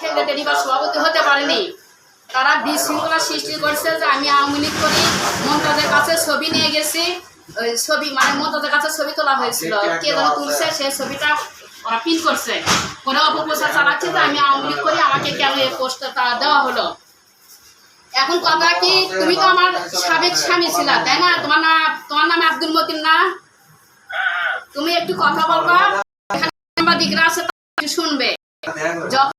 Secretary বা সভাপতি হতে পারেনি। তারা বিশৃঙ্খলা সৃষ্টি করছে যে আমি আওয়ামী লীগ করি, মমতাজের কাছে ছবি নিয়ে গেছি, ওই ছবি মানে মমতাজের কাছে ছবি তোলা হয়েছিল। কে যেন তুলছে সেই ছবিটা ওরা পিন করছে। করে অপপ্রচার চালাচ্ছে যে আমি আওয়ামী লীগ করি, আমাকে কেন এই পোস্টটা দেওয়া হলো? এখন কথা কি, তুমি তো আমার সাবেক স্বামী ছিলা, তাই না? তোমার নাম তোমার নাম আব্দুল মতিন না? তুমি একটু কথা বলবা সাংবাদিকরা আছে শুনবে। যখন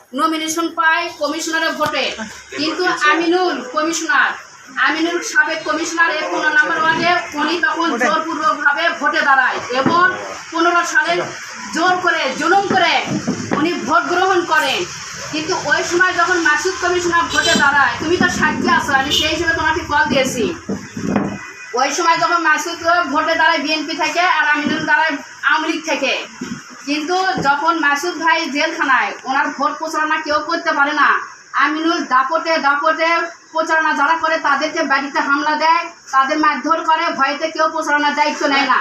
নমিনেশন পায় কমিশনারের ভোটে। কিন্তু আমিনুল কমিশনার আমিনুল সাবেক কমিশনার এই পনেরো নম্বর ওয়ার্ডে উনি তখন জোরপূর্বকভাবে ভোটে দাঁড়ায় এবং পনেরো সালে জোর করে, জুলুম করে উনি ভোট গ্রহণ করেন। কিন্তু ওই সময় যখন মাসুদ কমিশনার ভোটে দাঁড়ায়, তুমি তো সাক্ষী আছো, আমি সেই হিসেবে তোমাকে কল দিয়েছি। ওই সময় যখন মাসুদ ভোটে দাঁড়ায় বিএনপি থেকে আর আমিনুল দাঁড়ায় আওয়ামী লীগ থেকে। কিন্তু যখন মাসুদ ভাই জেলখানায় ওনার ভোট প্রচারণা কেউ করতে পারে না, আমিনুল দাপটে দাপটে প্রচারণা যারা করে তাদেরকে বাড়িতে হামলা দেয়, তাদের মারধর করে, ভয়তে কেউ প্রচারণার দায়িত্ব নেয় না।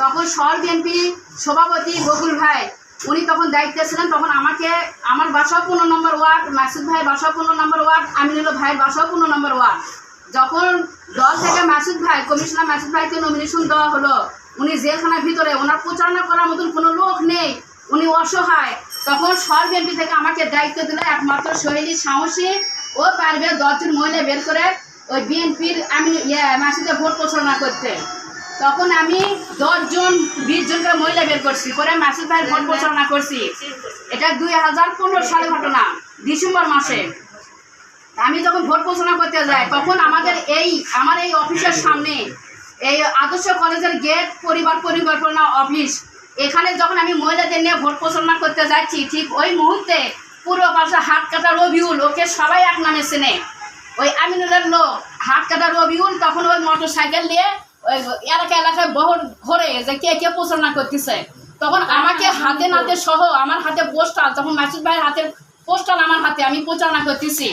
তখন শহর বিএনপি সভাপতি বকুল ভাই, উনি তখন দায়িত্বে ছিলেন, তখন আমাকে, আমার বাসাও পনেরো নম্বর ওয়ার্ড, মাসুদ ভাই বাসাও পনেরো নম্বর ওয়ার্ড, আমিনুল ভাইয়ের বাসাও পনেরো নম্বর ওয়ার্ড। যখন দল থেকে মাসুদ ভাই, কমিশনার মাসুদ ভাইকে নমিনেশন দেওয়া হলো উনি জেলখানার ভিতরে, ওনার প্রচারণা করার মতন কোনো লোক নেই, উনি অসহায়। তখন সর বিএনপি থেকে আমাকে দায়িত্ব দিল একমাত্র শহীদ সাহসী ও পারবে দশজন মহিলা বের করে ওই বিএনপির আমি মাসিতে মাসুদে ভোট প্রচারণা করতে। তখন আমি দশজন, বিশ জন করে মহিলা বের করছি করে মাসুদ ভাইয়ের ভোট প্রচারণা করছি। এটা দুই হাজার পনেরো সালের ঘটনা, ডিসেম্বর মাসে। আমি যখন ভোট প্রচারণা করতে যাই, তখন আমাদের এই, আমার এই অফিসের সামনে এই আদর্শ কলেজের গেট পরিবার পরিকল্পনা অফিস। এখানে যখন আমি মহিলাদের নিয়ে ভোট ঘোষণা করতে যাচ্ছি ঠিক ওই মুহূর্তে পুরো পাশে হাত কাটা রবিউল ওকে সবাই এক নামে চেনে। ওই আমিনুলের লোক হাত কাটা রবিউল তখন ওই মোটর সাইকেল নিয়ে ওই এলাকা এলাকায় বহর ঘোরে যে কে কে প্রচারণা করতেছে। তখন আমাকে হাতে নাতে সহ আমার হাতে পোস্টার তখন মাসুদ ভাইয়ের হাতে পোস্টার আমার হাতে, আমি প্রচারণা করতেছি।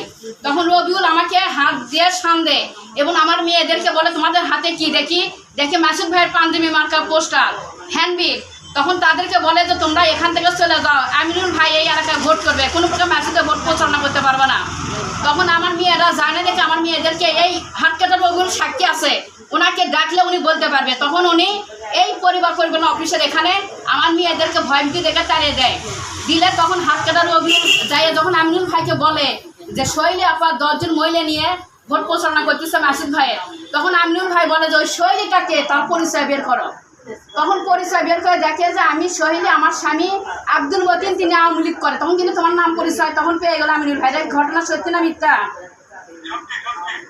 তখন রবিউল আমাকে হাত দিয়ে সামনে এবং আমার মেয়েদেরকে বলে, তোমাদের হাতে কি? দেখি দেখি মাসুদ ভাইয়ের পাঞ্জাবি মার্কা পোস্টার হ্যান্ডবিল তখন তাদেরকে বলে যে, তোমরা এখান থেকে চলে যাও। আমিনুল ভাই এই এলাকায় ভোট করবে। কোনো প্রকার মাসুদে ভোট প্রচারণা করতে পারবে না। তখন আমার মেয়েরা জানে দেখে আমার মেয়েদেরকে এই হাত কাটার রবিউল সাক্ষী আছে। ওনাকে ডাকলে উনি বলতে পারবে। তখন উনি এই পরিবার পরিকল্পনা অফিসের এখানে আমার মেয়েদেরকে ভয়ভীতি দেখে তাড়িয়ে দেয়। দিলে তখন হাত কাটার অভিযোগ যাই যখন আমিনুল ভাইকে বলে যে, শৈলী আপা দশজন মহিলা নিয়ে ভোট প্রচারণা করতেছে মাসিদ ভাইয়ের। তখন আমিনুল ভাই বলে যে, ওই শৈলীটাকে তার পরিচয় বের করো। তখন পরিচয় বের করে দেখে যে, আমি শহীদে আমার স্বামী আব্দুল মতিন, তিনি আওয়ামী লীগ করে। তখন কিন্তু তোমার নাম পরিচয় তখন পেয়ে গেল আমিনুল ভাই ঘটনা সত্যি না মিথ্যা?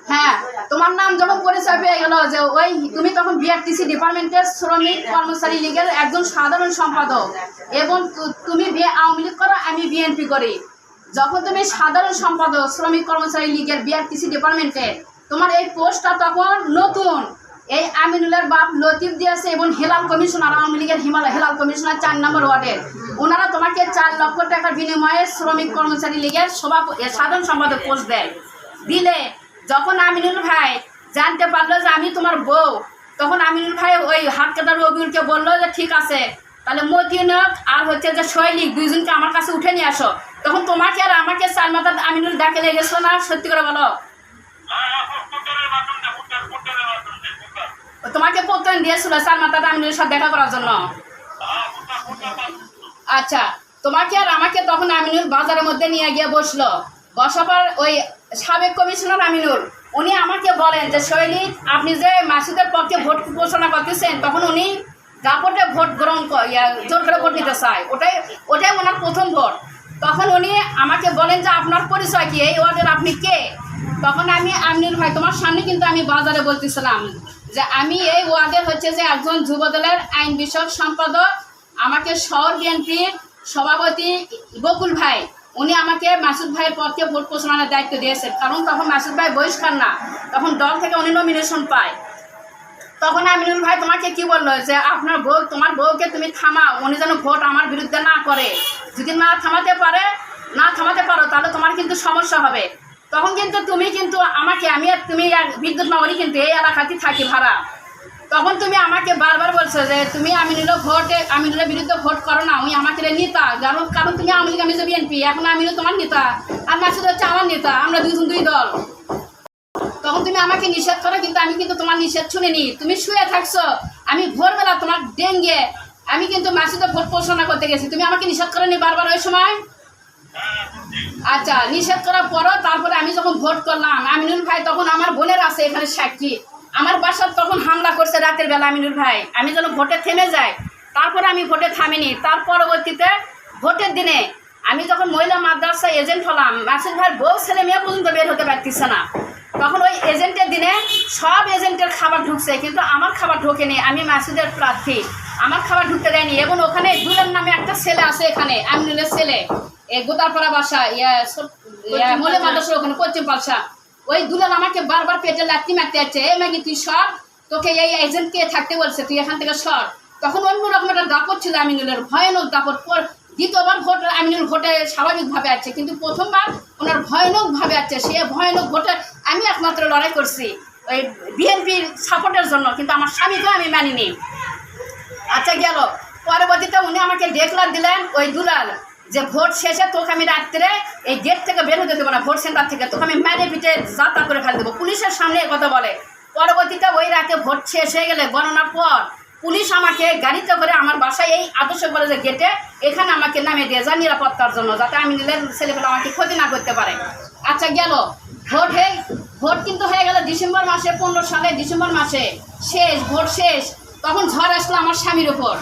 হ্যাঁ তোমার নাম যখন পরিচয় পেয়ে গেল যে ওই তুমি তখন বিআরটিসি ডিপার্টমেন্টের শ্রমিক কর্মচারী লীগের একজন সাধারণ সম্পাদক এবং তুমি বি- আওয়ামী লীগ করো, আমি বিএনপি করি। যখন তুমি সাধারণ সম্পাদক, শ্রমিক কর্মচারী লীগের বিআরটিসি ডিপার্টমেন্টে, তোমার এই পোস্টটা তখন নতুন। এই আমিনুলের বাপ লতিফ দিয়েছে এবং হেলাল কমিশনার, আওয়ামী লীগের হিমালয় হেলাল কমিশনার চার নম্বর ওয়ার্ডের ওনারা তোমাকে চার লক্ষ টাকার বিনিময়ে শ্রমিক কর্মচারী লীগের সভাপতি সাধারণ সম্পাদক পোস্ট দেয়। দিলে যখন আমিনুল ভাই জানতে পারল যে আমি তোমার বউ, তখন আমিনুল ভাই ওই হাত কাটার রবিউলকে বলল যে ঠিক আছে, তাহলে মতিনক আর হচ্ছে যে শৈলিক দুইজনকে আমার কাছে উঠে নিয়ে আসো। তখন তোমাকে আর আমাকে চার মাথা আমিনুল ডাকে লেগেছিল না? সত্যি করে বলো। তোমাকে প্রত্যয়ন দিয়েছিল চার মাথা আমিনুলের সাথে দেখা করার জন্য। আচ্ছা তোমাকে আর আমাকে তখন আমিনুল বাজারের মধ্যে নিয়ে গিয়ে বসল। বসাবার ওই সাবেক কমিশনার আমিনুল, উনি আমাকে বলেন যে, শৈলী, আপনি যে মাসিদের পক্ষে ভোট ঘোষণা করতেছেন, তখন উনি দাপটে ভোট গ্রহণ জোর করে ভোট নিতে চায়। ওটাই ওটাই ওনার প্রথম ভোট। তখন উনি আমাকে বলেন যে, আপনার পরিচয় কি? এই ওয়ার্ডের আপনি কে? তখন আমি আমিনুল ভাই, তোমার সামনে কিন্তু আমি বাজারে বলতেছিলাম যে, আমি এই ওয়ার্ডের হচ্ছে যে একজন যুবদলের আইন বিষয়ক সম্পাদক, আমাকে শহর বিএনপির সভাপতি বকুল ভাই। উনি আমাকে মাসুদ ভাইয়ের পক্ষে ভোট প্রচারণার দায়িত্ব দিয়েছেন। কারণ তখন মাসুদ ভাই বহিষ্কার না। তখন দল থেকে উনি নমিনেশন পায়। তখন আমিনুল ভাই তোমাকে কি বলল? যে আপনার বউ, তোমার বউকে তুমি থামাও। উনি যেন ভোট আমার বিরুদ্ধে না করে। যদি না থামাতে পারে, না থামাতে পারো, তাহলে তোমার কিন্তু সমস্যা হবে। তখন কিন্তু তুমি কিন্তু আমাকে, আমি আর তুমি বিদ্যুৎ নগরী কিন্তু এই এলাকাতেই থাকি ভাড়া। তখন তুমি আমাকে বারবার বলছো যে তুমি আমিনুলের ভোটে আমিনুলের বিরুদ্ধে ভোট করো না ওই আমাকে নেতা। কারণ কারণ তুমি আওয়ামী আমি যে বিএনপি, এখন আমিনুল তোমার নেতা। আর মাসুদ হচ্ছে আমার নেতা, আমরা দুজন দুই দল। তখন তুমি আমাকে নিষেধ করো, কিন্তু আমি কিন্তু তোমার নিষেধ শুনিনি। তুমি শুয়ে থাকছো, আমি ভোরবেলা তোমার ডেঙ্গে, আমি কিন্তু মাসিতে ভোট পোষণা করতে গেছি। তুমি আমাকে নিষেধ করনি বারবার ওই সময়? আচ্ছা নিষেধ করার পরও তারপরে আমি যখন ভোট করলাম, আমিনুল ভাই তখন আমার বোনের আছে এখানে সাক্ষী। আমার বাসার তখন হামলা করছে রাতের বেলা আমিনুল ভাই। আমি যেন ভোটে থেমে যাই। তারপরে আমি ভোটে থামিনি। তার পরবর্তীতে ভোটের দিনে আমি যখন মহিলা মাদ্রাসা এজেন্ট হলাম মাসুদ ভাইয়ের বউ ছেলে মেয়ে পর্যন্ত বের হতে পারতেছে না। তখন ওই এজেন্টের দিনে সব এজেন্টের খাবার ঢুকছে কিন্তু আমার খাবার ঢোকেনি। আমি মাসুদের প্রার্থী। আমার খাবার ঢুকতে দেয়নি। এবং ওখানে দুলের নামে একটা ছেলে আছে এখানে আমিনুলের ছেলে। গোদারপাড়া বাসা ইয়া মলে মাদ্রাসার ওখানে পশ্চিম পালসা। ওই দুলাল আমাকে বারবার পেটে লাত্তি মারতে যাচ্ছে এই ম্যাগি, তুই সর। তোকে এই এজেন্টকে থাকতে বলছে, তুই এখান থেকে সর। তখন অন্য রকম একটা দাপট ছিল আমিনুলের, ভয়ানক দাপট। পর দ্বিতীয়বার ভোট, আমিনুল ভোটে স্বাভাবিকভাবে আছে, কিন্তু প্রথমবার ওনার ভয়ানকভাবে আছে। সে ভয়ানক ভোটে আমি একমাত্র লড়াই করছি, ওই বিএনপির সাপোর্টের জন্য, কিন্তু আমার স্বামীকেও আমি মানিনি। আচ্ছা গেল। পরবর্তীতে উনি আমাকে ডেকলার দিলেন ওই দুলাল। যে ভোট শেষে তোকে আমি রাত্রে এই গেট থেকে বের হতে দেবো না, ভোট সেন্টার থেকে। তোকে আমি মেরে পিঠে যাত্রা করে ফেলে দেবো। পুলিশের সামনে কথা বলে। পরবর্তীতে ওই রাতে ভোট শেষ হয়ে গেলে গণনার পর পুলিশ আমাকে গাড়িতে করে আমার বাসায় এই আদর্শ কলেজের গেটে এখানে আমাকে নামিয়ে দিয়ে যায় নিরাপত্তার জন্য, যাতে আমি নিলে ছেলেপেলে আমাকে ক্ষতি না করতে পারে। আচ্ছা গেল। ভোট হয়ে, ভোট কিন্তু হয়ে গেল ডিসেম্বর মাসে, পনেরো সালে ডিসেম্বর মাসে। শেষ, ভোট শেষ। তখন ঝড় আসলো আমার স্বামীর উপর।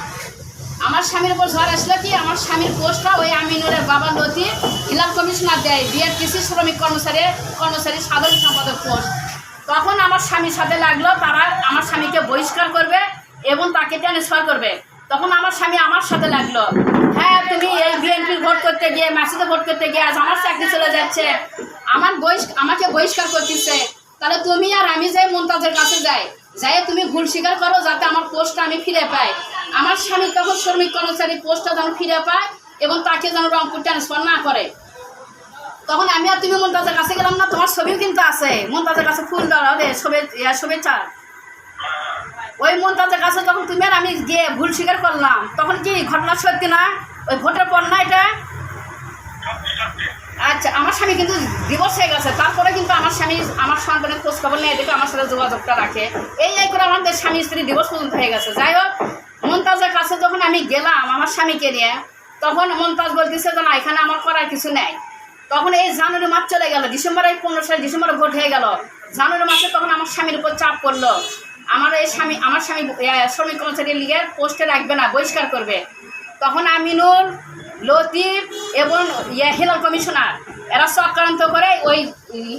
আমার স্বামীর উপর ঝড় আসলো কি? আমার স্বামীর পোস্টটা ওই আমিনুরের বাবা লতি হিলাল কমিশনার দেয় কৃষি শ্রমিক কর্মচারী কর্মচারী সাধারণ সম্পাদক পোস্ট। তখন আমার স্বামীর সাথে লাগল, তারা আমার স্বামীকে বহিষ্কার করবে এবং তাকে ট্রান্সফার করবে। তখন আমার স্বামী আমার সাথে লাগল হ্যাঁ তুমি এই বিএনপির ভোট করতে গিয়ে মাসিতে ভোট করতে গিয়ে আজ আমার চাকরি চলে যাচ্ছে। আমার বহিষ্, আমাকে বহিষ্কার করতেছে। তাহলে তুমি আর আমি যাই মমতাজের কাছে যাই যাই তুমি ভুল স্বীকার করো যাতে আমার পোস্টটা আমি ফিরে পাই। আমার স্বামী তখন শ্রমিক কর্মচারী পোস্টটা যেন ফিরে পায় এবং তাকে যেন রংপুর ট্রান্সফার না করে। তখন আমি আর তুমি মমতাজের কাছে গেলাম না, তোমার ছবিও কিন্তু আছে। মমতাজের কাছে ফুল দেওয়া রে শুভে- শুভেচ্ছা ওই মমতাজের কাছে যখন তুমি আর আমি গিয়ে ভুল স্বীকার করলাম। তখন কি, ঘটনা সত্যি না? ওই ভোটের পর না এটা? আচ্ছা আমার স্বামী কিন্তু ডিভোর্স হয়ে গেছে। তারপরে কিন্তু আমার স্বামী আমার সন্তানের খোঁজ খবর নেই দেখে আমার সাথে যোগাযোগটা রাখে। এই এই করে আমাদের স্বামী, স্ত্রী ডিভোর্স পর্যন্ত হয়ে গেছে। যাই হোক, মমতাজের কাছে যখন আমি গেলাম আমার স্বামীকে নিয়ে, তখন মমতাজ বলতেছে যে, না, এখানে আমার করার কিছু নেই। তখন এই জানুয়ারি মাস চলে গেল, ডিসেম্বরে পনেরো সালে ডিসেম্বরে ভোট হয়ে গেল। জানুয়ারি মাসে তখন আমার স্বামীর উপর চাপ পড়ল। আমার এই স্বামী, আমার স্বামী শ্রমিক কর্মচারী লীগের পোস্টে রাখবে না, বহিষ্কার করবে। তখন আমিনুল, লতিফ এবং ইয়ে হিলাল কমিশনার, এরা চক্রান্ত করে ওই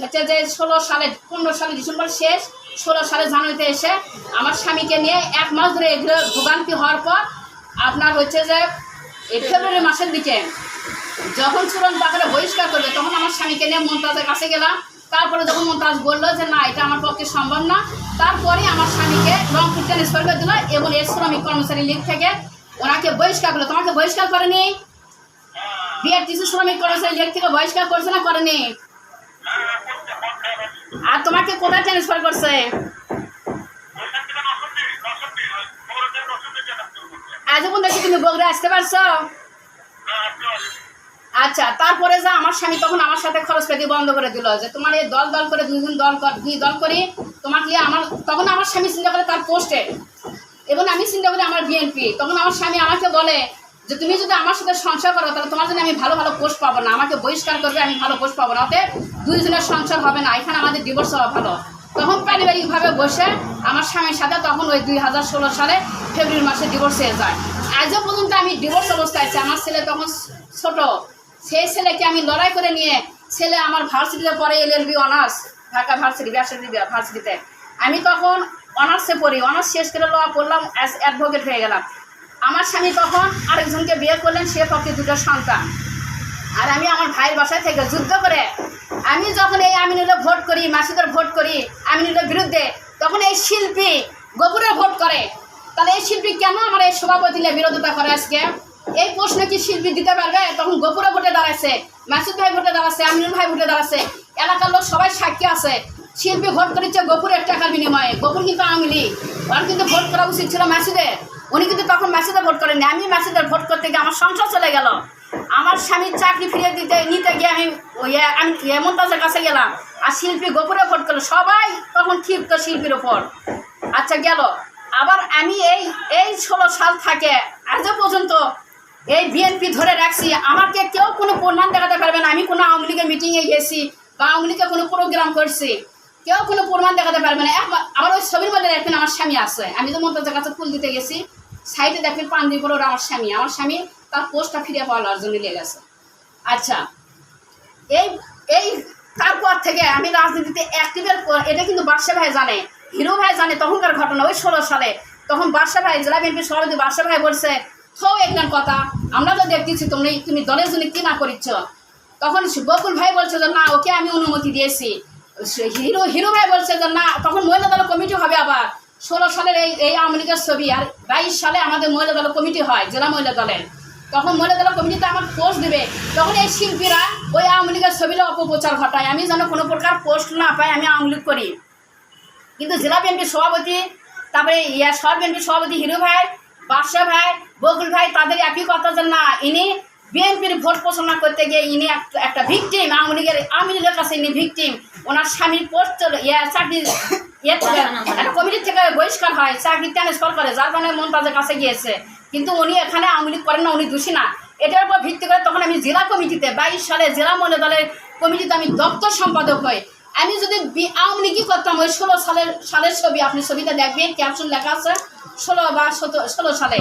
হচ্ছে যে ষোলো সালে, পনেরো সালে ডিসেম্বর শেষ, ষোলো সালে জানুয়ারিতে এসে আমার স্বামীকে নিয়ে এক মাস ধরে এগুলো ভোগান্তি হওয়ার পর আপনার হচ্ছে যে ফেব্রুয়ারি মাসের দিকে যখন চূড়ান্ত আকারে বহিষ্কার করবে, তখন আমার স্বামীকে নিয়ে মমতাজের কাছে গেলাম। তারপরে যখন মমতাজ বলল যে, না, এটা আমার পক্ষে সম্ভব না। তারপরে আমার স্বামীকে রংপুর ট্রান্সফার করে দিল এবং এর শ্রমিক কর্মচারী লীগ থেকে ওনাকে বহিষ্কার করল। তোমাকে বহিষ্কার করেনি? বিআরটিসি শ্রমিক কর্মচারী লীগ থেকে বহিষ্কার করছে না করেনি? আর তোমাকে কোথায় ট্রান্সফার করছে? আজ পর্যন্ত কি তুমি বগুড়া আসতে পারছ? আচ্ছা তারপরে যা, আমার স্বামী তখন আমার সাথে খরচ পেতে বন্ধ করে দিল যে তোমার এই দল দল করে দুজন দল দুই দল করি, তোমাকে আমার তখন আমার স্বামী চিন্তা করে তার পোস্টে এবং আমি চিন্তা করি আমার বিএনপি তখন আমার স্বামী আমাকে বলে যে, তুমি যদি আমার সাথে সংসার করো, তাহলে তোমার জন্য আমি ভালো ভালো পোস্ট পাবো না। আমাকে বহিষ্কার করবে, আমি ভালো পোস্ট পাবো না। ওতে দুইজনের সংসার হবে না। এখানে আমাদের ডিভোর্স হওয়া ভালো। তখন পারিবারিকভাবে বসে আমার স্বামীর সাথে তখন ওই দুই হাজার ষোলো সালে ফেব্রুয়ারি মাসে ডিভোর্স হয়ে যায়। আজও পর্যন্ত আমি ডিভোর্স অবস্থায় আছি। আমার ছেলে তখন ছোট। সেই ছেলেকে আমি লড়াই করে নিয়ে ছেলে আমার ভার্সিটিতে পরে L L B honours Dhaka varsity ব্যাসারি ভার্সিটিতে। আমি তখন অনার্সে পড়ি, অনার্স শেষ করে লওয়া পড়লাম অ্যাডভোকেট হয়ে গেলাম। আমার স্বামী তখন আরেকজনকে বিয়ে করলেন, সে পক্ষে দুটো সন্তান। আর আমি আমার ভাইয়ের বাসায় থেকে যুদ্ধ করে আমি যখন এই আমিনুল্লাহ ভোট করি, মাসুদের ভোট করি আমি আমিনুল্লাহ বিরুদ্ধে, তখন এই শিল্পী গোপুরে ভোট করে। তাহলে এই শিল্পী কেন আমার এই সভাপতি বিরোধিতা করে আজকে? এই প্রশ্ন কি শিল্পী দিতে পারবে? তখন গোপুরে ভোটে দাঁড়াচ্ছে মাসুদ ভাই ভোটে দাঁড়াচ্ছে আমিনুল ভাই ভোটে দাঁড়াচ্ছে এলাকার লোক সবাই সাক্ষী আছে। শিল্পী ভোট করেছে গোপুরের টাকার বিনিময়ে। গোপুর কিন্তু আওয়ামী লীগ। ওর কিন্তু ভোট করা উচিত ছিল মাসুদের উনি কিন্তু তখন মাসুদে ভোট করেননি। আমি মাসুদের ভোট করতে গিয়ে আমার সংসার চলে গেল। আমার স্বামীর চাকরি ফিরিয়ে দিতে, নিতে গিয়ে আমি আমি হেমন্তাজের কাছে গেলাম। আর শিল্পী গোপুরে ভোট করল। সবাই তখন ক্ষিপ্ত শিল্পীর ওপর আচ্ছা গেল। আবার আমি এই এই ষোলো সাল থাকে আজও পর্যন্ত এই বিএনপি ধরে রাখছি। আমাকে কেউ কোনো প্রমাণ দেখাতে পারবে না। আমি কোনো আওয়ামী লীগের মিটিংয়ে গেছি বা আওয়ামী লীগের কোনো প্রোগ্রাম করছি। কেউ কোনো প্রমাণ দেখাতে পারবে না। আমার ওই ছবির মধ্যে দেখবেন আমার স্বামী আছে। আমি তো মন্ত্রের কাছে ফুল দিতে গেছি। সাইডে দেখবেন দিয়ে করে ওরা আমার স্বামী। আমার স্বামী তার পোস্টটা ফিরে পাওয়ার জন্য নিয়ে গেছে আচ্ছা এই এই তারপর থেকে আমি রাজনীতিতে অ্যাক্টিভের পর এটা কিন্তু বাদশা ভাই জানে। হিরো ভাই জানে তখনকার ঘটনা, ওই ষোলো সালে। তখন বাদশা ভাই, জেলা বিএনপি সভাপতি বাদশা ভাই বলছে থো একজন কথা, আমরা তো দেখতেছি তুমি তুমি দলের জন্য কি না করিচ্ছ? তখন বকুল ভাই বলছে যে, না, ওকে আমি অনুমতি দিয়েছি। হিরো হিরো ভাই বলছে যে, না, তখন মহিলা দলের কমিটি হবে আবার। ষোলো সালের এই এই আওয়ামী লীগের ছবি, আর বাইশ সালে আমাদের মহিলা দলের কমিটি হয়, জেলা মহিলা দলের। তখন মহিলা দলের কমিটিতে আমার পোস্ট দেবে। তখন এই শিল্পীরা ওই আওয়ামী লীগের ছবিটা অপপ্রচার ঘটায়। আমি যেন কোনো প্রকার পোস্ট না পাই, আমি আওয়ামী লীগ করি। কিন্তু জেলা বিএনপির সভাপতি, তারপরে ইয়া শহর বিএনপির সভাপতি হিরো ভাই, বাদশাহ ভাই, বকুল ভাই, তাদের একই কথা যে, না, ইনি বিএনপির ভোট প্রচারণা করতে গিয়ে ইনি একটা ভিকটিম আওয়ামী লীগের আওয়ামী লীগের কাছে ইনি ভিকটিম ওনার স্বামীর পোস্ট চলে চাকরি ইয়ে একটা কমিটির থেকে বহিষ্কার হয়, চাকরি ট্রান্সফার করে, যার কারণে মমতাজের কাছে গিয়েছে। কিন্তু উনি এখানে আওয়ামী লীগ করেন না, উনি দোষী না। এটার উপর ভিত্তি করে তখন আমি জেলা কমিটিতে, বাইশ সালে জেলা মহিলা দলের কমিটিতে আমি দপ্তর সম্পাদক হই। আমি যদি আওয়ামী লীগই করতাম, ওই ষোলো সালের সালের ছবি, আপনি ছবিটা দেখবেন ক্যাপশন লেখা আছে। ষোলো বা সতেরো ষোলো সালে।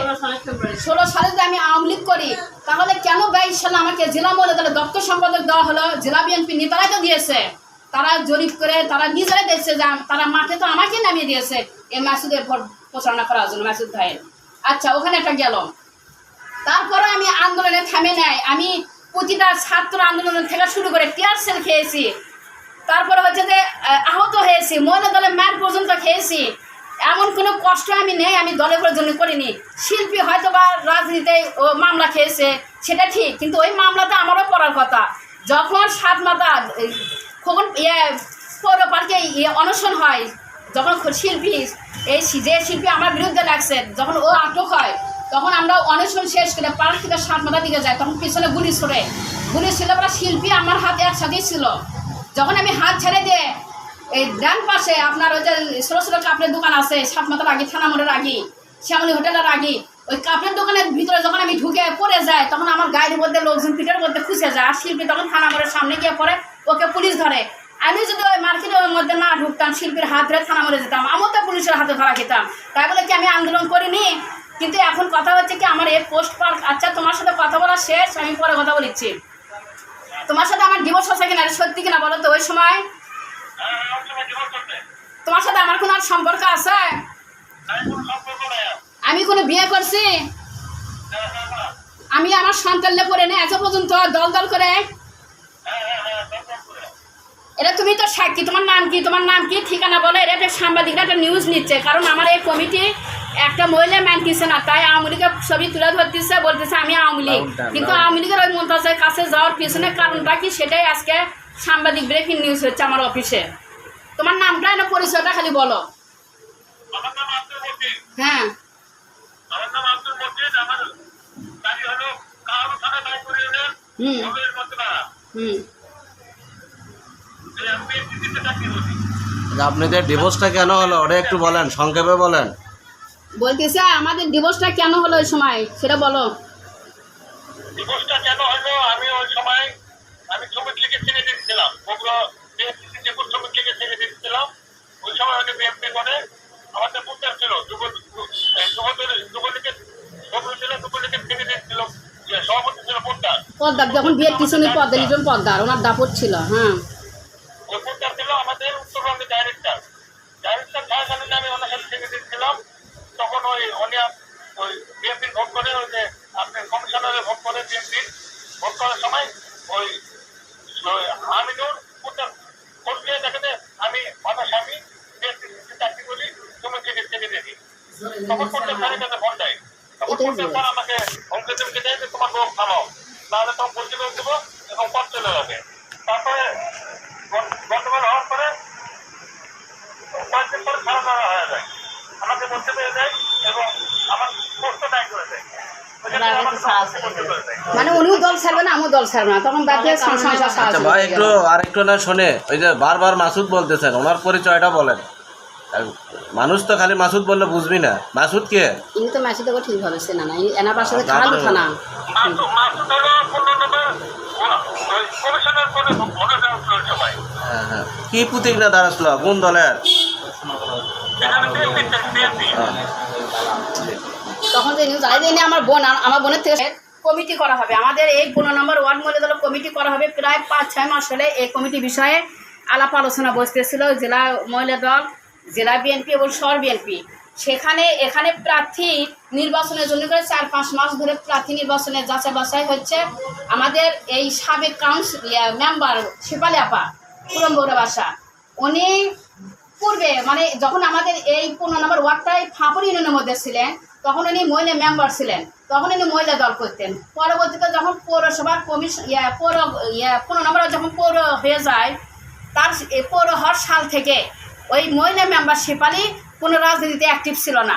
ষোলো সালে যদি আমি আওয়ামী লীগ করি তাহলে কেন বাইশ সালে আমাকে জেলা মহিলা দলের দপ্তর সম্পাদক দেওয়া হলো? জেলা বিএনপি নেতারাই তো দিয়েছে। তারা জরিপ করে তারা নিজেরাই দেখছে যে তারা মাঠে তো আমাকে নামিয়ে দিয়েছে। এই মাসুদের ভোট প্রচারণা করার জন্য মাসুদ ভাইয়ের। আচ্ছা ওখানে একটা গেল। তারপরে আমি আন্দোলনে থামে নাই। আমি প্রতিটা ছাত্র আন্দোলন থেকে শুরু করে টিয়ার সেল খেয়েছি। তারপরে হচ্ছে যে আহত হয়েছি। মহিলা দলের ম্যাট পর্যন্ত খেয়েছি। এমন কোনো কষ্ট আমি নেই, আমি দলের করে জন্য করিনি। শিল্পী হয়তো বা রাজনীতিতে ও মামলা খেয়েছে, সেটা ঠিক, কিন্তু ওই মামলাতে আমারও পড়ার কথা। যখন সাত মাতা খোকন ইয়ে পৌর পার্কে ইয়ে অনশন হয়, যখন শিল্পী, এই যে শিল্পী আমার বিরুদ্ধে লাগছে যখন ও আটক হয়, তখন আমরা অনশন শেষ করে পার্ক থেকে সাত মাথার দিকে যাই, তখন পিছনে গুলি ছড়ে। গুলি ছিল শিল্পী আমার হাতে একসাথেই ছিল। যখন আমি হাত ছেড়ে দিয়ে এই ডান পাশে আপনার ওই যে ছোটো ছোটো কাপড়ের দোকান আছে, সাত মাথার আগে থানা মোড়ের আগে শ্যামলী হোটেলের আগে ওই কাপড়ের দোকানের ভিতরে যখন আমি ঢুকে পড়ে যাই, তখন আমার গায়ের মধ্যে লোকজন পিঠের মধ্যে খুঁজে যায় আর শিল্পী তখন থানা মোড়ের সামনে গিয়ে পড়ে, ওকে পুলিশ ধরে। আমি যদি ওই মার্কেটের মধ্যে না ঢুকতাম, শিল্পীর হাত ধরে থানা মোড়ে যেতাম, আমিও তো পুলিশের হাতে ধরা খেতাম। তাই বলে কি আমি আন্দোলন করিনি? কিন্তু এখন কথা হচ্ছে কি আমার এই পোস্ট পার্ক আচ্ছা তোমার সাথে কথা বলা শেষ, আমি পরে কথা বলিচ্ছি। তোমার সাথে আমার ডিভোর্স আছে কিনা সত্যি কিনা বলো তো? ওই সময় তোমার সাথে আমার কোনো আর সম্পর্ক আছে? আমি কোনো বিয়ে করছি? আমি আমার সন্তানলে পরে নে এত পর্যন্ত দল দল করে। এটা তুমি তো সাক্ষী তোমার নাম কি? তোমার নাম কি? ঠিকানা বলো এটা একটা সাংবাদিকরা একটা নিউজ নিচ্ছে। কারণ আমার এই কমিটি একটা মহিলা ম্যান মানতেছে না তাই আওয়ামী লীগের ছবি তুলে ধরতেছে বলতেছে আমি আওয়ামী লীগ। কিন্তু আওয়ামী লীগের ওই মন্তাজের কাছে যাওয়ার পিছনে কারণটা কি? সেটাই আজকে সাংবাদিক ব্রেকিং নিউজ হচ্ছে আমার অফিসে তোমার নামটা না পরিচয়টা খালি বলো। হ্যাঁ। হুম। হুম। আপনাদের ডিভোর্সটা কেন হলো? ওটা একটু বলেন সংক্ষেপে বলেন। বলতেছে আমাদের ডিভোর্সটা কেন হলো ওই সময়? সেটা বলো। ডিভোর্সটা কেন হলো? আমি ওই সময় আমি ছেড়ে দিয়েছিলাম। ওগুলো বিএনপি যে শ্রমিক লীগে ছেড়ে দিয়েছিলাম ওই সময় হয়তো বিএনপি করে আমাদের ছিল যুবলীগের পদ্মার যখন বিয়ের পিছনে পদ্মা পদ্মার ওনার দাপট ছিল হ্যাঁ। আমাদের উত্তরবঙ্গের ডাইরেক্টর ডাইরেক্টর ওনার সাথে তখন ওই উনি আপ- ওই বিএনপির ভোট করে ওই যে কমিশনারে ভোট করে বিএনপির ভোট করার সময় ওই আমিনুর দেখে আমি স্বামী বিএনপি চাকরি করি তুমি থেকে থেকে দেখি তখন করতে স্যারের কাছে ফোন দেয়। তখন করতে আমাকে হুমকি তুমকি দেয় যে তোমার লোক থামাও নাহলে তখন প্রতিরোধ দেবো এবং পথ চলে যাবে। তারপরে গ- হওয়ার পরে কয়েকদিন পরে ছাড়া দেওয়া হয়ে যায়। আমাকে বলতে পেরে দেয় এবং আমার পোস্ট দায়। করে দেয়। মানে উনিও দল ছাড়বে না আমিও দল ছাড়বে না। তখন আচ্ছা ভাই একটু আর একটু না শোনে ওই যে বারবার মাসুদ বলতেছেন ওনার পরিচয়টা বলেন। মানুষ তো খালি মাসুদ বললে বুঝবি না। মাসুদ কে? ইনি তো মাসি তোকে ঠিক হবে সে না। না এনার পাশে খারাপ মাসুদ মাসুদ চলছে ভাই হ্যাঁ হ্যাঁ। কি প্রতিজ্ঞা দাঁড়াচ্ছিল? কোন দলের? হ্যাঁ। তখন যে নিউজ আইডিয়া নিয়ে আমার বোন আর- আমার বোনের থেকে কমিটি করা হবে। আমাদের এই পনেরো নম্বর ওয়ার্ড মহিলা দল কমিটি করা হবে। প্রায় পাঁচ ছয় মাস হলে এই কমিটি বিষয়ে আলাপ আলোচনা বসতেছিল। জেলা মহিলা দল জেলা বিএনপি এবং শহর বিএনপি। সেখানে, এখানে প্রার্থী নির্বাচনের জন্য করে চার, পাঁচ মাস ধরে প্রার্থী নির্বাচনে যাচাই বাছাই হচ্ছে। আমাদের এই সাবেক কাউন্সিল মেম্বার শিপালি আপা, পুরম বাসা, উনি পূর্বে মানে যখন আমাদের এই পনেরো নম্বর ওয়ার্ডটাই ফাঁপড় ইউনিয়নের মধ্যে ছিলেন, তখন উনি মহিলা মেম্বার ছিলেন। তখন উনি মহিলা দল করতেন। পরবর্তীতে যখন পৌরসভার কমিশন ইয়া, পৌর, ইয়া, পনেরো নম্বর যখন পৌর হয়ে যায়, তার পৌর হওয়ার সাল থেকে ওই মহিলা মেম্বার শেপালি কোনো রাজনীতিতে অ্যাক্টিভ ছিল না।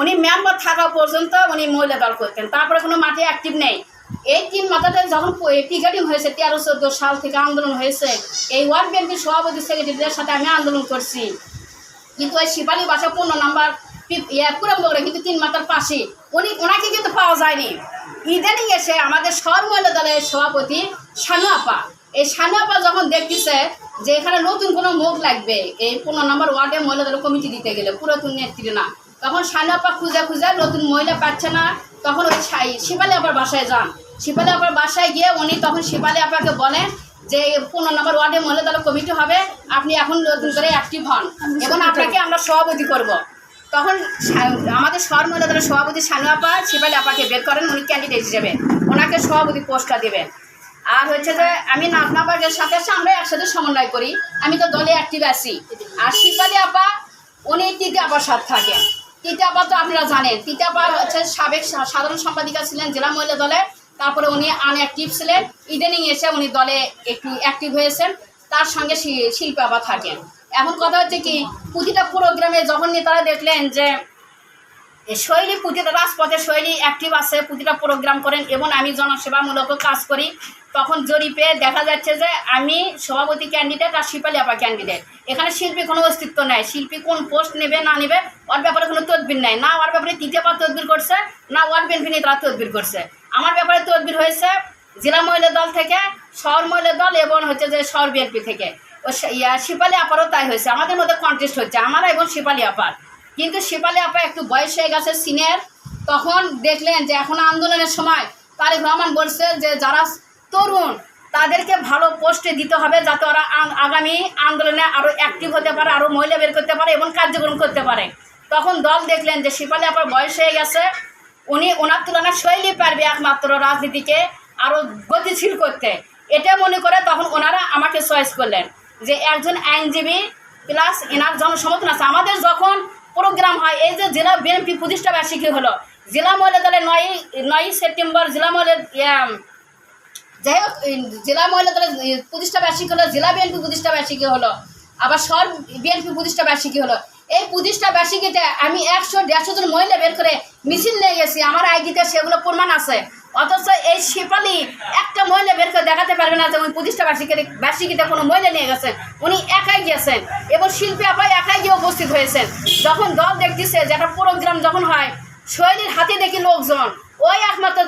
উনি মেম্বার থাকা পর্যন্ত উনি মহিলা দল করতেন। তারপরে কোনো মাঠে অ্যাক্টিভ নেই। এই তিন মাথাতে যখন টিকাটিং হয়েছে, তেরো, চোদ্দ সাল থেকে আন্দোলন হয়েছে, এই ওয়ার্ড বিএনপির সভাপতি সেক্রেটারিদের সাথে আমি আন্দোলন করছি। কিন্তু ওই শিপালি বাসা পনেরো নাম্বার পুরম বগড়ে কিন্তু তিন মাথার পাশে। উনি, ওনাকে কিন্তু পাওয়া যায়নি। ইদানিং এসে আমাদের শহর মহিলা দলের সভাপতি শানু আপা। এই শানু আপা যখন দেখতেছে যে এখানে নতুন কোনো মুখ লাগবে, এই পনেরো নম্বর ওয়ার্ডে মহিলা দলের কমিটি দিতে গেলে, পুরাতন নেত্রী না, তখন শানু আপা খুঁজে খুঁজে নতুন মহিলা পাচ্ছে না, তখন ওই শিপালি আপার বাসায় যান। শিপালি আপার বাসায় গিয়ে উনি তখন শিপালি আপাকে বলেন যে পনেরো নম্বর ওয়ার্ডে মহিলা দলের কমিটি হবে, আপনি এখন নতুন করে অ্যাক্টিভ হন। এবং আপনাকে আমরা সভাপতি করব। তখন আমাদের শহর মহিলা দলের সভাপতি শানু আপা শিপালি আপাকে বের করেন, উনি ক্যান্ডিডেট হিসেবে। ওনাকে সভাপতি পোস্টটা দেবেন। আর হচ্ছে যে আমি নাতনা নাজনাবাগের সাথে সাথে আমরা একসাথে সমন্বয় করি। আমি তো দলে অ্যাক্টিভ আছি। আর শিপালি আপা, উনি তিতে আপার সাথে থাকেন তিতে আপা তো আপনারা জানেন। তিতে আপা হচ্ছে সাবেক সাধারণ সম্পাদিকা ছিলেন জেলা মহিলা দলে। তারপরে উনি আনঅ্যাক্টিভ ছিলেন। ইদানিং এসে উনি দলে একটু অ্যাক্টিভ হয়েছেন। তার সঙ্গে শি- শিল্পী আপা থাকেন। এখন কথা হচ্ছে কি, প্রতিটা প্রোগ্রামে যখন নেতারা দেখলেন যে শৈলী প্রতিটা রাজপথে শৈলী অ্যাক্টিভ আছে প্রতিটা প্রোগ্রাম করেন এবং আমি জনসেবামূলক কাজ করি। তখন জরিপে দেখা যাচ্ছে যে আমি সভাপতি ক্যান্ডিডেট আর শিপালি আপা ক্যান্ডিডেট এখানে শিল্পী কোনো অস্তিত্ব নেই। শিল্পী কোন পোস্ট নেবে, না নেবে, ওর ব্যাপারে কোনো তদবির নেই। না ওর ব্যাপারে তৃতীয় পা তদবির করছে, না ওয়ার্ড বিএনপি তারা তদবির করছে। আমার ব্যাপারে তদবির হয়েছে জেলা মহিলা দল থেকে, শহর মহিলা দল এবং হচ্ছে যে শহর বিএনপি থেকে। ও শিপালি আপারও তাই হয়েছে। আমাদের মধ্যে কন্টেস্ট হচ্ছে, আমার এবং শিপালি আপার কিন্তু শিপালি আপা একটু বয়স হয়ে গেছে সিনিয়র তখন দেখলেন যে এখন আন্দোলনের সময় তারেক রহমান বলছে যে যারা তরুণ, তাদেরকে ভালো পোস্টে দিতে হবে যাতে ওরা আগামী আন্দোলনে আরও অ্যাক্টিভ হতে পারে আরও মহিলা বের করতে পারে এবং কার্যক্রম করতে পারে। তখন দল দেখলেন যে শিপালি আপার বয়স হয়ে গেছে, উনি ওনার তুলনায় শৈলী পারবে একমাত্র রাজনীতিকে আরও গতিশীল করতে। এটা মনে করে তখন ওনারা আমাকে চয়েস করলেন যে একজন আইনজীবী প্লাস এনার জনসমর্থন আছে। আমাদের যখন প্রোগ্রাম হয়। এই যে জেলা বিএনপি প্রতিষ্ঠা বার্ষিকী হলো। জেলা মহিলা দলের নয় নয়ই সেপ্টেম্বর জেলা মহিলা যাই হোক জেলা মহিলা দলের এই প্রতিষ্ঠা বার্ষিকী হলো, জেলা বিএনপি প্রতিষ্ঠা বার্ষিকী হলো, আবার শহর বিএনপি প্রতিষ্ঠা বার্ষিকী হলো। এই প্রতিষ্ঠা বার্ষিকীতে আমি একশো দেড়শো জন মহিলা বের করে মিছিল নিয়ে গেছি। আমার আইডিতে সেগুলো প্রমাণ আছে। অথচ এই শিপালি একটা মহিলা বের করে দেখাতে পারবে না যে উনি প্রতিষ্ঠা বার্ষিকীতে বার্ষিকীতে কোনো মহিলা নিয়ে গেছেন। উনি একাই গিয়েছেন এবং শিল্পী আপাই একাই গিয়ে উপস্থিত হয়েছেন। যখন দল দেখতেছে যে একটা প্রোগ্রাম যখন হয়, শৈলীর হাতে দেখি লোকজন। ওই একমাত্র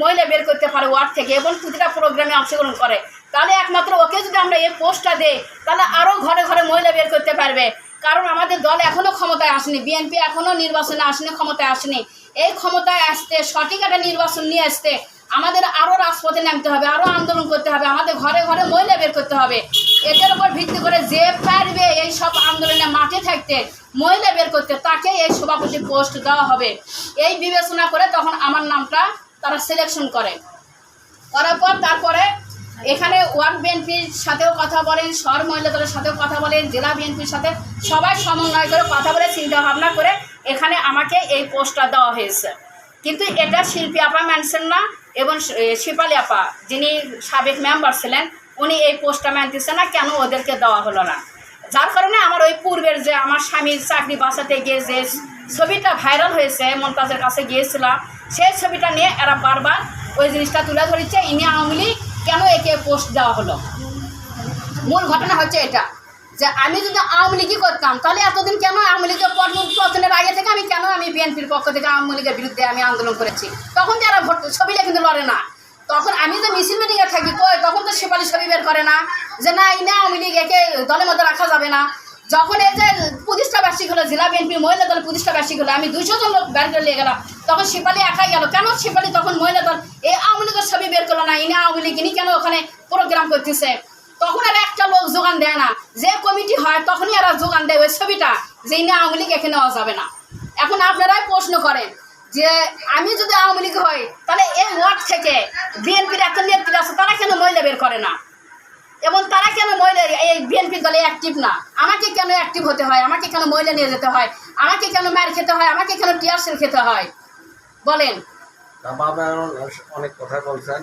মহিলা বের করতে পারে ওয়ার্ড থেকে এবং প্রতিটা প্রোগ্রামে অংশগ্রহণ করে। তাহলে একমাত্র ওকে যদি আমরা এই পোস্টটা দেই, তাহলে আরও ঘরে ঘরে মহিলা বের করতে পারবে। কারণ আমাদের দল এখনও ক্ষমতায় আসেনি বিএনপি এখনও নির্বাচনে আসেনি, ক্ষমতায় আসেনি। এই ক্ষমতায় আসতে, সঠিক একটা নির্বাচন নিয়ে আসতে আমাদের আরও রাজপথে নামতে হবে আরও আন্দোলন করতে হবে, আমাদের ঘরে ঘরে মহিলা বের করতে হবে। এটার উপর ভিত্তি করে যে পারবে এই সব আন্দোলনে মাঠে থাকতে মহিলা বের করতে, তাকে এই সভাপতি পোস্ট দেওয়া হবে। এই বিবেচনা করে তখন আমার নামটা তারা সিলেকশন করে। করার পর তারপরে এখানে ওয়ার্ড বিএনপির সাথেও কথা বলেন, শহর মহিলা দলের সাথেও কথা বলেন, জেলা বিএনপির সাথে সবাই সমন্বয় করে কথা বলে চিন্তা ভাবনা করে এখানে আমাকে এই পোস্টটা দেওয়া হয়েছে। কিন্তু এটা শিল্পী আপা মানছেন না এবং শিপালি আপা, যিনি সাবেক মেম্বার ছিলেন, উনি এই পোস্টটা মানতেছে না, কেন ওদেরকে দেওয়া হলো না? যার কারণে আমার ওই পূর্বের যে আমার স্বামীর চাকরি বাঁচাতে গিয়ে যে ছবিটা ভাইরাল হয়েছে, মমতাজের কাছে গিয়েছিলাম, সেই ছবিটা নিয়ে এরা বারবার ওই জিনিসটা তুলে ধরেছে। ইনি আওয়ামী লীগ কেন একে পোস্ট দেওয়া হলো? মূল ঘটনা হচ্ছে এটা, যে আমি যদি আওয়ামী লীগই করতাম, তাহলে এতদিন কেন আওয়ামী লীগের পতনের আগে থেকে আমি কেন আমি বিএনপির পক্ষ থেকে আওয়ামী লীগের বিরুদ্ধে আমি আন্দোলন করেছি? তখন যারা ভোট, ছবিটা কিন্তু লড়ে না। তখন আমি যে মিছিল মিটিংয়ে থাকি কই, তখন তো সেপালি ছবি বের করে না, যে না, এই না, আওয়ামী লীগ একে দলের মধ্যে রাখা যাবে না। যখন এই যে প্রতিষ্ঠা বার্ষিক হলো, জেলা বিএনপি মহিলা দল প্রতিষ্ঠা বার্ষিক হলো, আমি দুইশো জন লোক বের করে গেলাম। তখন শিপালি একাই গেল। কেন শিপালি তখন মহিলা দল এই আওয়ামী লীগের ছবি বের করল না, ইনি আওয়ামী লীগ, ইনি কেন ওখানে প্রোগ্রাম করতেছে? তখন আর একটা লোক যোগান দেয় না। যে কমিটি হয়, তখনই এরা যোগান দেয় ওই ছবিটা, যে ইনি আওয়ামী লীগ এখানে নেওয়া যাবে না। এখন আপনারাই প্রশ্ন করেন যে, আমি যদি আওয়ামী লীগ হই, তাহলে এই ওয়ার্ড থেকে বিএনপির একটা নেত্রী আছে, তারা কেন মহিলা বের করে না? এবং তারা কেন মহিলা এই বিএনপি দলে অ্যাক্টিভ না? আমাকে কেন অ্যাক্টিভ হতে হয়? আমাকে কেন মহিলা নিয়ে যেতে হয়? আমাকে কেন মার খেতে হয়? আমাকে কেন টিয়ারসেল খেতে হয়? বলেন। অনেক কথা বলছেন